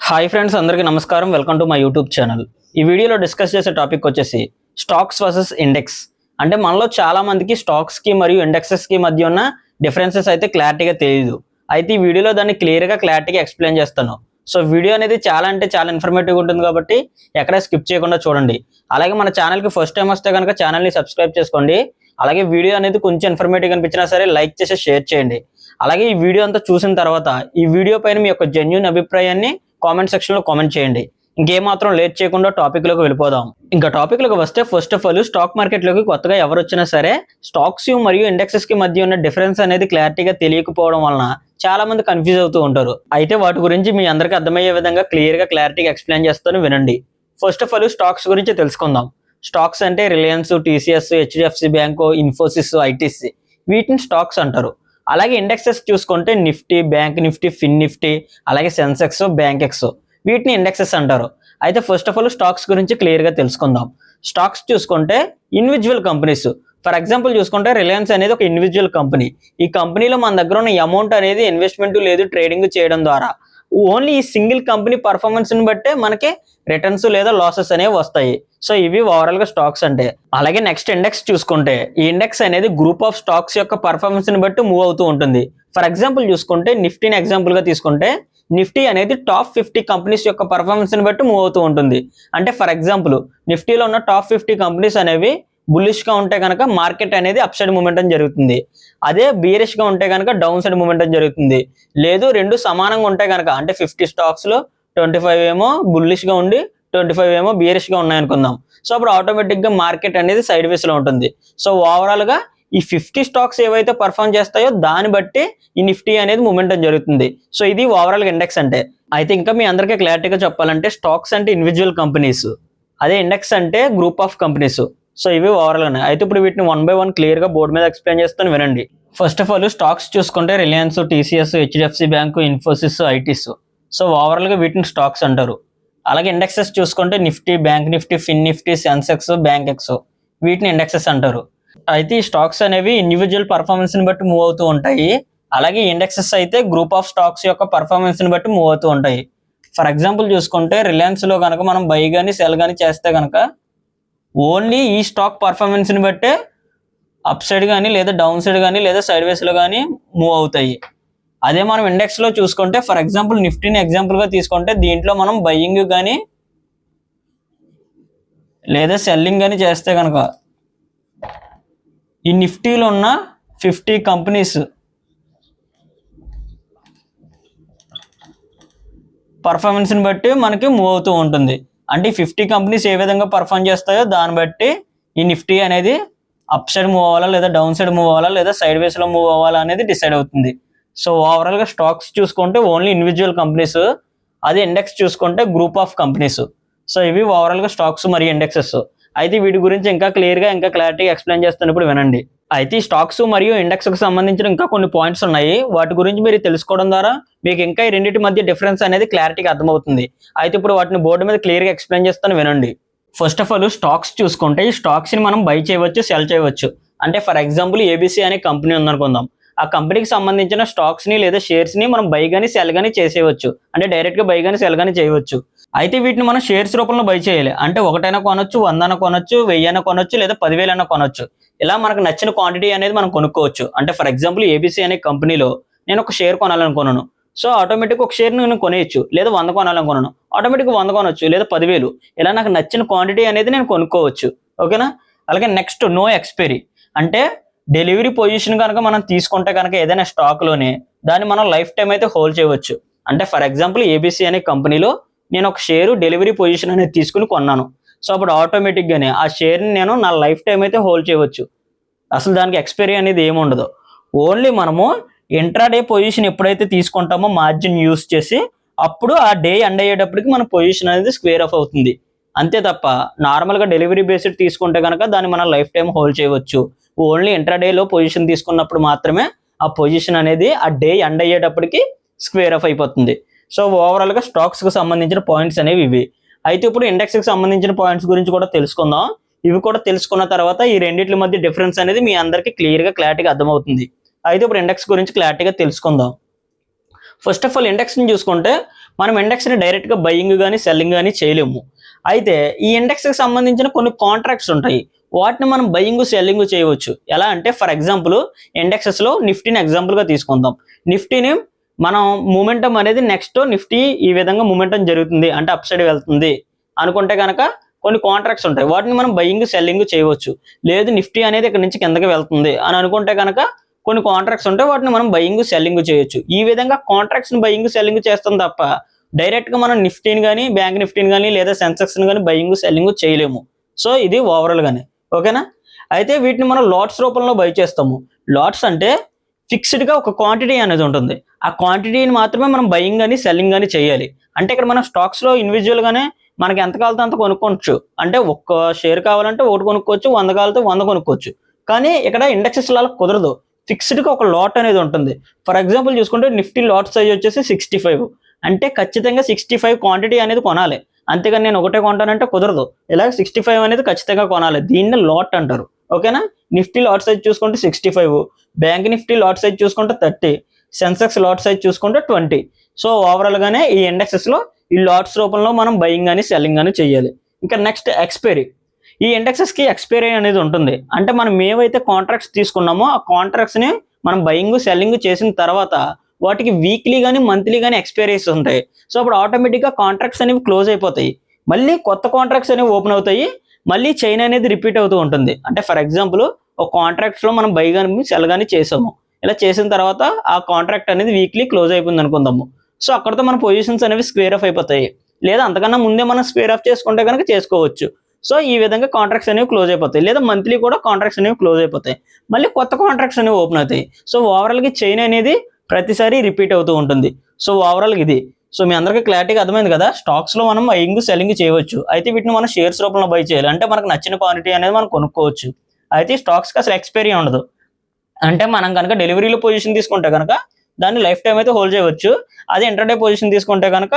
Hi friends అందరికీ నమస్కారం. Welcome to my YouTube channel. ఈ వీడియోలో డిస్కస్ చేసే టాపిక్ వచ్చేసి స్టాక్స్ వర్సెస్ ఇండెక్స్. అంటే మనలో చాలా మందికి స్టాక్స్కి మరియు ఇండెక్సెస్కి మధ్య ఉన్న డిఫరెన్సెస్ అయితే క్లారిటీగా తెలియదు అయితే ఈ వీడియోలో దాన్ని క్లియర్గా క్లారిటీగా ఎక్స్ప్లెయిన్ చేస్తాను. సో వీడియో అనేది చాలా అంటే చాలా ఇన్ఫర్మేటివ్ ఉంటుంది కాబట్టి ఎక్కడ స్కిప్ చేయకుండా చూడండి. అలాగే మన ఛానల్కి ఫస్ట్ టైం వస్తే కనుక ఛానల్ని సబ్స్క్రైబ్ చేసుకోండి. అలాగే వీడియో అనేది కొంచెం ఇన్ఫర్మేటివ్ అనిపించినా సరే లైక్ చేసి షేర్ చేయండి. అలాగే ఈ వీడియో అంతా చూసిన తర్వాత ఈ వీడియో పైన మీ యొక్క జెన్యున్ అభిప్రాయాన్ని కామెంట్ సెక్షన్లో కామెంట్ చేయండి. ఇంకేమాత్రం లేట్ చేయకుండా టాపిక్లోకి వెళ్ళిపోదాం. ఇంకా టాపిక్లోకి వస్తే ఫస్ట్ ఆఫ్ ఆల్ స్టాక్ మార్కెట్లోకి కొత్తగా ఎవరు వచ్చినా సరే స్టాక్స్ మరియు ఇండెక్సెస్కి మధ్య ఉన్న డిఫరెన్స్ అనేది క్లారిటీగా తెలియకపోవడం వలన చాలా మంది కన్ఫ్యూజ్ అవుతూ ఉంటారు. అయితే వాటి గురించి మీ అందరికీ అర్థమయ్యే విధంగా క్లియర్గా క్లారిటీగా ఎక్స్ప్లెయిన్ చేస్తాను వినండి. ఫస్ట్ ఆఫ్ ఆల్ స్టాక్స్ గురించి తెలుసుకుందాం. స్టాక్స్ అంటే Reliance TCS HDFC bank Infosys ITC వీటిని స్టాక్స్ అంటారు. అలాగే ఇండెక్సెస్ చూసుకుంటే నిఫ్టీ బ్యాంక్ నిఫ్టీ ఫిన్ నిఫ్టీ అలాగే సెన్సెక్స్ బ్యాంక్ ఎక్స్ వీటిని ఇండెక్సెస్ అంటారు. అయితే ఫస్ట్ ఆఫ్ ఆల్ స్టాక్స్ గురించి క్లియర్గా తెలుసుకుందాం. స్టాక్స్ చూసుకుంటే ఇండివిజువల్ కంపెనీస్. ఫర్ ఎగ్జాంపుల్ చూసుకుంటే రిలయన్స్ అనేది ఒక ఇండివిజువల్ కంపెనీ. ఈ కంపెనీలో మన దగ్గర ఉన్న అమౌంట్ అనేది ఇన్వెస్ట్మెంట్ లేదు ట్రేడింగ్ చేయడం ద్వారా. ఓన్లీ ఈ సింగిల్ కంపెనీ పర్ఫార్మెన్స్ని బట్టే మనకి రిటర్న్స్ లేదా లాసెస్ అనేవి వస్తాయి. సో ఇవి ఓవరాల్గా స్టాక్స్ అంటే. అలాగే నెక్స్ట్ ఇండెక్స్ చూసుకుంటే ఈ ఇండెక్స్ అనేది గ్రూప్ ఆఫ్ స్టాక్స్ యొక్క పర్ఫార్మెన్స్ని బట్టి మూవ్ అవుతూ ఉంటుంది. ఫర్ ఎగ్జాంపుల్ చూసుకుంటే నిఫ్టీని ఎగ్జాంపుల్గా తీసుకుంటే నిఫ్టీ అనేది టాప్ ఫిఫ్టీ కంపెనీస్ యొక్క పర్ఫార్మెన్స్ని బట్టి మూవ్ అవుతూ ఉంటుంది. అంటే ఫర్ ఎగ్జాంపుల్ నిఫ్టీలో ఉన్న టాప్ ఫిఫ్టీ కంపెనీస్ అనేవి బుల్లిష్గా ఉంటే కనుక మార్కెట్ అనేది అప్ సైడ్ మూమెంటం జరుగుతుంది. అదే బీరిష్గా ఉంటే కనుక డౌన్ సైడ్ మూమెంటం జరుగుతుంది. లేదు రెండు సమానంగా ఉంటే కనుక అంటే ఫిఫ్టీ స్టాక్స్లో ట్వంటీ ఫైవ్ ఏమో బుల్లిష్గా ఉండి ట్వంటీ ఫైవ్ ఏమో బీరిష్గా ఉన్నాయనుకుందాం. సో అప్పుడు ఆటోమేటిక్గా మార్కెట్ అనేది సైడ్ వేస్లో ఉంటుంది. సో ఓవరాల్గా ఈ ఫిఫ్టీ స్టాక్స్ ఏవైతే పర్ఫామ్ చేస్తాయో దాన్ని బట్టి ఈ నిఫ్టీ అనేది మూమెంటం జరుగుతుంది. సో ఇది ఓవరాల్గా ఇండెక్స్ అంటే. అయితే ఇంకా మీ అందరికీ క్లారిటీగా చెప్పాలంటే స్టాక్స్ అంటే ఇండివిజువల్ కంపెనీస్ అదే ఇండెక్స్ అంటే గ్రూప్ ఆఫ్ కంపెనీస్ సో ఇవి ఓవరాల్ అయితే ఇప్పుడు వీటిని వన్ బై వన్ క్లియర్గా బోర్డు మీద ఎక్స్ప్లెయిన్ చేస్తాను వినండి. ఫస్ట్ ఆఫ్ ఆల్ స్టాక్స్ చూసుకుంటే Reliance TCS HDFC bank Infosys ITC so ఓవరాల్గా వీటిని స్టాక్స్ అంటారు. అలాగే ఇండెక్సెస్ చూసుకుంటే నిఫ్టీ బ్యాంక్ నిఫ్టీ ఫిన్ నిఫ్టీ సెన్సెక్స్ బ్యాంక్ ఎక్స్ వీటిని ఇండెక్సెస్ అంటారు. అయితే ఈ స్టాక్స్ అనేవి ఇండివిజువల్ పర్ఫార్మెన్స్ని బట్టి మూవ్ అవుతూ ఉంటాయి. అలాగే ఇండెక్సెస్ అయితే గ్రూప్ ఆఫ్ స్టాక్స్ యొక్క పర్ఫార్మెన్స్ని బట్టి మూవ్ అవుతూ ఉంటాయి. ఫర్ ఎగ్జాంపుల్ చూసుకుంటే రిలయన్స్లో కనుక మనం బై కానీ సెల్ కానీ చేస్తే కనుక ఓన్లీ ఈ స్టాక్ పర్ఫార్మెన్స్ని బట్టే అప్ సైడ్ కానీ లేదా డౌన్ సైడ్ కానీ లేదా సైడ్ వేస్లో కానీ మూవ్ అవుతాయి. అదే మనం ఇండెక్స్లో చూసుకుంటే ఫర్ ఎగ్జాంపుల్ నిఫ్టీని ఎగ్జాంపుల్గా తీసుకుంటే దీంట్లో మనం బయ్యింగ్ కానీ లేదా సెల్లింగ్ కానీ చేస్తే కనుక ఈ నిఫ్టీలో ఉన్న ఫిఫ్టీ కంపెనీస్ పర్ఫార్మెన్స్ని బట్టి మనకి మూవ్ అవుతూ ఉంటుంది. అంటే ఫిఫ్టీ కంపెనీస్ ఏ విధంగా పర్ఫామ్ చేస్తాయో దాన్ని బట్టి ఈ నిఫ్టీ అనేది అప్ సైడ్ మూవ్ అవ్వాలా లేదా డౌన్ సైడ్ మూవ్ అవ్వాలా లేదా సైడ్ వేస్లో మూవ్ అవ్వాలా అనేది డిసైడ్ అవుతుంది. సో ఓవరాల్గా స్టాక్స్ చూసుకుంటే ఓన్లీ ఇండివిజువల్ కంపెనీస్ అదే ఇండెక్స్ చూసుకుంటే గ్రూప్ ఆఫ్ కంపెనీస్ సో ఇవి ఓవరాల్గా స్టాక్స్ మరియు ఇండెక్సెస్ అయితే వీటి గురించి ఇంకా క్లియర్గా ఇంకా క్లారిటీగా ఎక్స్ప్లెయిన్ చేస్తున్నప్పుడు వినండి. అయితే ఈ స్టాక్స్ మరియు ఇండెక్స్కి సంబంధించిన ఇంకా కొన్ని పాయింట్స్ ఉన్నాయి. వాటి గురించి మీరు తెలుసుకోవడం ద్వారా మీకు ఇంకా ఈ రెండింటి మధ్య డిఫరెన్స్ అనేది క్లారిటీగా అర్థమవుతుంది. అయితే ఇప్పుడు వాటిని బోర్డు మీద క్లియర్గా ఎక్స్ప్లెయిన్ చేస్తాను వినండి. ఫస్ట్ ఆఫ్ ఆల్ స్టాక్స్ చూసుకుంటే ఈ స్టాక్స్ని మనం బై చేయవచ్చు సెల్ చేయవచ్చు. అంటే ఫర్ ఎగ్జాంపుల్ ఏబీసీ అనే కంపెనీ ఉందనుకుందాం. ఆ కంపెనీకి సంబంధించిన స్టాక్స్ని లేదా షేర్స్ని మనం బై కానీ సెల్ కానీ చేసేయవచ్చు. అంటే డైరెక్ట్గా బై కానీ సెల్ కానీ చేయవచ్చు. అయితే వీటిని మనం షేర్స్ రూపంలో బై చేయాలి. అంటే ఒకటైనా కొనొచ్చు వందన కొనొచ్చు వెయ్యైనా కొనొచ్చు లేదా పదివేలైనా కొనొచ్చు. ఇలా మనకు నచ్చిన క్వాంటిటీ అనేది మనం కొనుక్కోవచ్చు. అంటే ఫర్ ఎగ్జాంపుల్ ఏబీసీ అనే కంపెనీలో నేను ఒక షేర్ కొనాలనుకున్నాను సో ఆటోమేటిక్ ఒక షేర్ నేను కొనేయచ్చు లేదా వంద కొనాలనుకున్నాను ఆటోమేటిక్ వంద కొనొచ్చు లేదా పదివేలు. ఇలా నాకు నచ్చిన క్వాంటిటీ అనేది నేను కొనుక్కోవచ్చు. ఓకేనా? అలాగే నెక్స్ట్ నో ఎక్స్పైరీ అంటే డెలివరీ పొజిషన్ కనుక మనం తీసుకుంటే కనుక ఏదైనా స్టాక్లోనే దాన్ని మనం లైఫ్ టైం అయితే హోల్డ్ చేయవచ్చు. అంటే ఫర్ ఎగ్జాంపుల్ ఏబీసీ అనే కంపెనీలో నేను ఒక షేరు డెలివరీ పొజిషన్ అనేది తీసుకుని కొన్నాను. సో అప్పుడు ఆటోమేటిక్గానే ఆ షేర్ని నేను నా లైఫ్ టైం అయితే హోల్డ్ చేయవచ్చు. అసలు దానికి ఎక్స్పైరీ అనేది ఏమి ఉండదు. ఓన్లీ మనము ఇంట్రాడే పొజిషన్ ఎప్పుడైతే తీసుకుంటామో మార్జిన్ యూస్ చేసి అప్పుడు ఆ డే ఎండ్ అయ్యేటప్పటికి మన పొజిషన్ అనేది స్క్వేర్ ఆఫ్ అవుతుంది. అంతే తప్ప నార్మల్గా డెలివరీ బేస్డ్ తీసుకుంటే కనుక దాన్ని మనం లైఫ్ టైం హోల్డ్ చేయవచ్చు ఓన్లీ ఇంట్రాడేలో పొజిషన్ తీసుకున్నప్పుడు మాత్రమే ఆ పొజిషన్ అనేది ఆ డే ఎండ్ అయ్యేటప్పటికి స్క్వేర్ ఆఫ్ అయిపోతుంది. సో ఓవరాల్గా స్టాక్స్కి సంబంధించిన పాయింట్స్ అనేవి ఇవి. అయితే ఇప్పుడు ఇండెక్స్కి సంబంధించిన పాయింట్స్ గురించి కూడా తెలుసుకుందాం. ఇవి కూడా తెలుసుకున్న తర్వాత ఈ రెండింటి మధ్య డిఫరెన్స్ అనేది మీ అందరికీ క్లియర్గా క్లారిటీగా అర్థమవుతుంది. అయితే ఇప్పుడు ఇండెక్స్ గురించి క్లారిటీగా తెలుసుకుందాం. ఫస్ట్ ఆఫ్ ఆల్ ఇండెక్స్ని చూసుకుంటే మనం ఇండెక్స్ని డైరెక్ట్గా బయ్యింగ్ కానీ సెల్లింగ్ కానీ చేయలేము. అయితే ఈ ఇండెక్స్కి సంబంధించిన కొన్ని కాంట్రాక్ట్స్ ఉంటాయి. వాటిని మనం బయ్యింగ్ సెల్లింగ్ చేయవచ్చు. ఎలా అంటే ఫర్ ఎగ్జాంపుల్ ఇండెక్సెస్లో నిఫ్టీని ఎగ్జాంపుల్గా తీసుకుందాం. నిఫ్టీని మనం మూమెంటం అనేది నెక్స్ట్ నిఫ్టీ ఈ విధంగా మూమెంటం జరుగుతుంది అంటే అప్ సైడ్ వెళ్తుంది అనుకుంటే కనుక కొన్ని కాంట్రాక్ట్స్ ఉంటాయి. వాటిని మనం బయింగ్ సెల్లింగ్ చేయవచ్చు. లేదు నిఫ్టీ అనేది ఇక్కడ నుంచి కిందకి వెళ్తుంది అని అనుకుంటే కనుక కొన్ని కాంట్రాక్ట్స్ ఉంటాయి వాటిని మనం బయింగ్ సెల్లింగ్ చేయొచ్చు. ఈ విధంగా కాంట్రాక్ట్స్ని బయింగ్ సెల్లింగ్ చేస్తాం తప్ప డైరెక్ట్గా మనం నిఫ్టీని కానీ బ్యాంక్ నిఫ్టీని కానీ లేదా సెన్సెక్స్ని కానీ బయింగ్ సెల్లింగ్ చేయలేము. సో ఇది ఓవరాల్గానే ఓకేనా? అయితే వీటిని మనం లాట్స్ రూపంలో బై చేస్తాము. లాట్స్ అంటే ఫిక్స్డ్గా ఒక క్వాంటిటీ అనేది ఉంటుంది. ఆ క్వాంటిటీని మాత్రమే మనం బయింగ్ కానీ సెల్లింగ్ కానీ చేయాలి. అంటే ఇక్కడ మనం స్టాక్స్లో ఇండివిజువల్గానే మనకి ఎంత కావాలితే అంత కొనుక్కోవచ్చు. అంటే ఒక్క షేర్ కావాలంటే ఒకటి కొనుక్కోవచ్చు వంద కాలతో వంద కొనుక్కోవచ్చు. కానీ ఇక్కడ ఇండెక్సెస్లా కుదరదు. ఫిక్స్డ్ ఒక లాట్ అనేది ఉంటుంది. ఫర్ ఎగ్జాంపుల్ చూసుకుంటే నిఫ్టీ లాట్ సైజ్ వచ్చేసి సిక్స్టీ ఫైవ్ అంటే ఖచ్చితంగా సిక్స్టీ ఫైవ్ క్వాంటిటీ అనేది కొనాలి. అంతేగాని నేను ఒకటే కొంటానంటే కుదరదు. ఇలా సిక్స్టీ ఫైవ్ అనేది ఖచ్చితంగా కొనాలి. దీన్ని లాట్ అంటారు. ఓకేనా? నిఫ్టీ లాట్ సైజ్ చూసుకుంటే sixty five bank Nifty lot size చూసుకుంటే థర్టీ సెన్సెక్స్ లాట్ సైజ్ చూసుకుంటే ట్వంటీ. సో ఓవరాల్ గానే ఈ ఇండెక్సెస్లో ఈ లాట్స్ రూపంలో మనం బయింగ్ కానీ సెల్లింగ్ కానీ చేయాలి. ఇంకా నెక్స్ట్ ఎక్స్పైరీ ఈ ఇండెక్సెస్కి ఎక్స్పైరీ అనేది ఉంటుంది. అంటే మనం ఏవైతే కాంట్రాక్ట్స్ తీసుకున్నామో ఆ కాంట్రాక్ట్స్ని మనం బయింగ్ సెల్లింగ్ చేసిన తర్వాత వాటికి వీక్లీ కానీ మంత్లీ కానీ ఎక్స్పైరీస్ ఉంటాయి. సో అప్పుడు ఆటోమేటిక్గా కాంట్రాక్ట్స్ అనేవి క్లోజ్ అయిపోతాయి. మళ్ళీ కొత్త కాంట్రాక్ట్స్ అనేవి ఓపెన్ అవుతాయి. మళ్ళీ చైన్ అనేది రిపీట్ అవుతూ ఉంటుంది. అంటే ఫర్ ఎగ్జాంపుల్ ఒక కాంట్రాక్ట్స్లో మనం బై కానీ సెల్ కానీ చేసాము. ఇలా చేసిన తర్వాత ఆ కాంట్రాక్ట్ అనేది వీక్లీ క్లోజ్ అయిపోయింది అనుకుందాము. సో అక్కడతో మన పొజిషన్స్ అనేవి స్క్వేర్ ఆఫ్ అయిపోతాయి. లేదా అంతకన్నా ముందే మనం స్క్వేర్ ఆఫ్ చేసుకుంటే కనుక చేసుకోవచ్చు. సో ఈ విధంగా కాంట్రాక్ట్స్ అనేవి క్లోజ్ అయిపోతాయి. లేదా మంత్లీ కూడా కాంట్రాక్ట్స్ అనేవి క్లోజ్ అయిపోతాయి. మళ్ళీ కొత్త కాంట్రాక్ట్స్ అనేవి ఓపెన్ అవుతాయి. సో ఓవరాల్గా చైన్ అనేది ప్రతిసారి రిపీట్ అవుతూ ఉంటుంది. సో ఓవరాల్ ఇది. సో మీ అందరికీ క్లారిటీగా అర్థమైంది కదా? స్టాక్స్లో మనం బయింగ్ సెల్లింగ్ చేయవచ్చు. అయితే వీటిని మనం షేర్స్ రూపంలో బై చేయాలి. అంటే మనకు నచ్చిన క్వాంటిటీ అనేది మనం కొనుక్కోవచ్చు. అయితే స్టాక్స్కి అసలు ఎక్స్పైరీ ఉండదు. అంటే మనం కనుక డెలివరీలో పొజిషన్ తీసుకుంటే కనుక దాన్ని లైఫ్ టైం అయితే హోల్డ్ చేయవచ్చు. అదే ఇంటర్డే పొజిషన్ తీసుకుంటే కనుక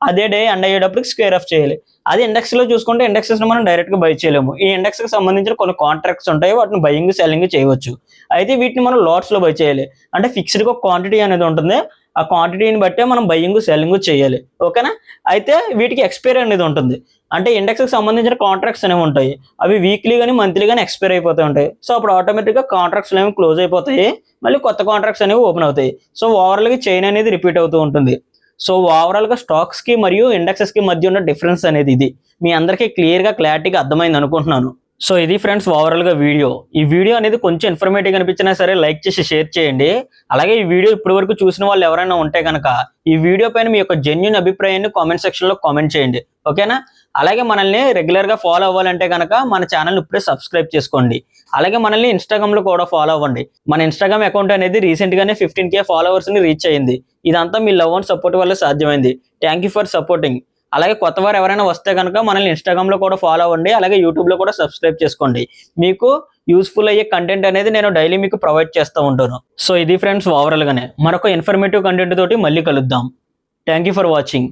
అదే డే ఎండ్ అయ్యేటప్పటికి స్క్వేర్ ఆఫ్ చేయాలి. అదే ఇండెక్స్లో చూసుకుంటే ఇండెక్సెస్ మనం డైరెక్ట్గా బై చేయలేము. ఈ ఇండెక్స్కి సంబంధించిన కొన్ని కాంట్రాక్ట్స్ ఉంటాయి. వాటిని బయింగ్ సెల్లింగ్ చేయవచ్చు. అయితే వీటిని మనం లాట్స్లో బై చేయాలి. అంటే ఫిక్స్డ్గా క్వాంటిటీ అనేది ఉంటుంది. ఆ క్వాంటిటీని బట్టే మనం బయ్యింగ్ సెల్లింగ్ చేయాలి. ఓకేనా? అయితే వీటికి ఎక్స్పైరీ అనేది ఉంటుంది. అంటే ఇండెక్స్కి సంబంధించిన కాంట్రాక్ట్స్ అనేవి ఉంటాయి. అవి వీక్లీ కానీ మంత్లీ కానీ ఎక్స్పైర్ అయిపోతూ ఉంటాయి. సో అప్పుడు ఆటోమేటిక్గా కాంట్రాక్ట్స్ అనేవి క్లోజ్ అయిపోతాయి. మళ్ళీ కొత్త కాంట్రాక్ట్స్ అనేవి ఓపెన్ అవుతాయి. సో ఓవరాల్గా చైన్ అనేది రిపీట్ అవుతూ ఉంటుంది. సో ఓవరాల్గా స్టాక్స్కి స్టాక్స్కి మరియు ఇండెక్సెస్కి మధ్య ఉన్న డిఫరెన్స్ అనేది ఇది. మీ అందరికీ క్లియర్గా క్లారిటీగా అర్థమైంది అనుకుంటున్నాను. సో ఇది ఫ్రెండ్స్ ఓవరాల్గా వీడియో ఈ వీడియో అనేది కొంచెం ఇన్ఫర్మేటివ్ అనిపించినా సరే లైక్ చేసి షేర్ చేయండి. అలాగే ఈ వీడియో ఇప్పటి వరకు చూసిన వాళ్ళు ఎవరైనా ఉంటే కనుక ఈ వీడియో పైన మీ యొక్క జెన్యున్ అభిప్రాయాన్ని కామెంట్ సెక్షన్లో కామెంట్ చేయండి. ఓకేనా అలాగే మనల్ని రెగ్యులర్గా ఫాలో అవ్వాలంటే కనుక మన ఛానల్ ఇప్పుడే సబ్స్క్రైబ్ చేసుకోండి. అలాగే మనల్ని ఇన్స్టాగ్రామ్లో కూడా ఫాలో అవ్వండి. మన ఇన్స్టాగ్రామ్ అకౌంట్ అనేది రీసెంట్గానే ఫిఫ్టీన్ కే ఫాలోవర్స్ని రీచ్ అయింది. ఇదంతా మీ లవ్ అండ్ సపోర్ట్ వల్ల సాధ్యమైంది. థ్యాంక్ యూ ఫర్ సపోర్టింగ్ అలాగే కొత్త వారు ఎవరైనా వస్తే కనుక మనల్ని ఇన్స్టాగ్రామ్లో కూడా ఫాలో అవ్వండి అలాగే యూట్యూబ్లో కూడా సబ్స్క్రైబ్ చేసుకోండి. మీకు యూస్ఫుల్ అయ్యే కంటెంట్ అనేది నేను డైలీ మీకు ప్రొవైడ్ చేస్తూ ఉంటాను. సో ఇది ఫ్రెండ్స్ ఓవరాల్గానే మరొక ఇన్ఫర్మేటివ్ కంటెంట్ తోటి మళ్ళీ కలుద్దాం. Thank you for watching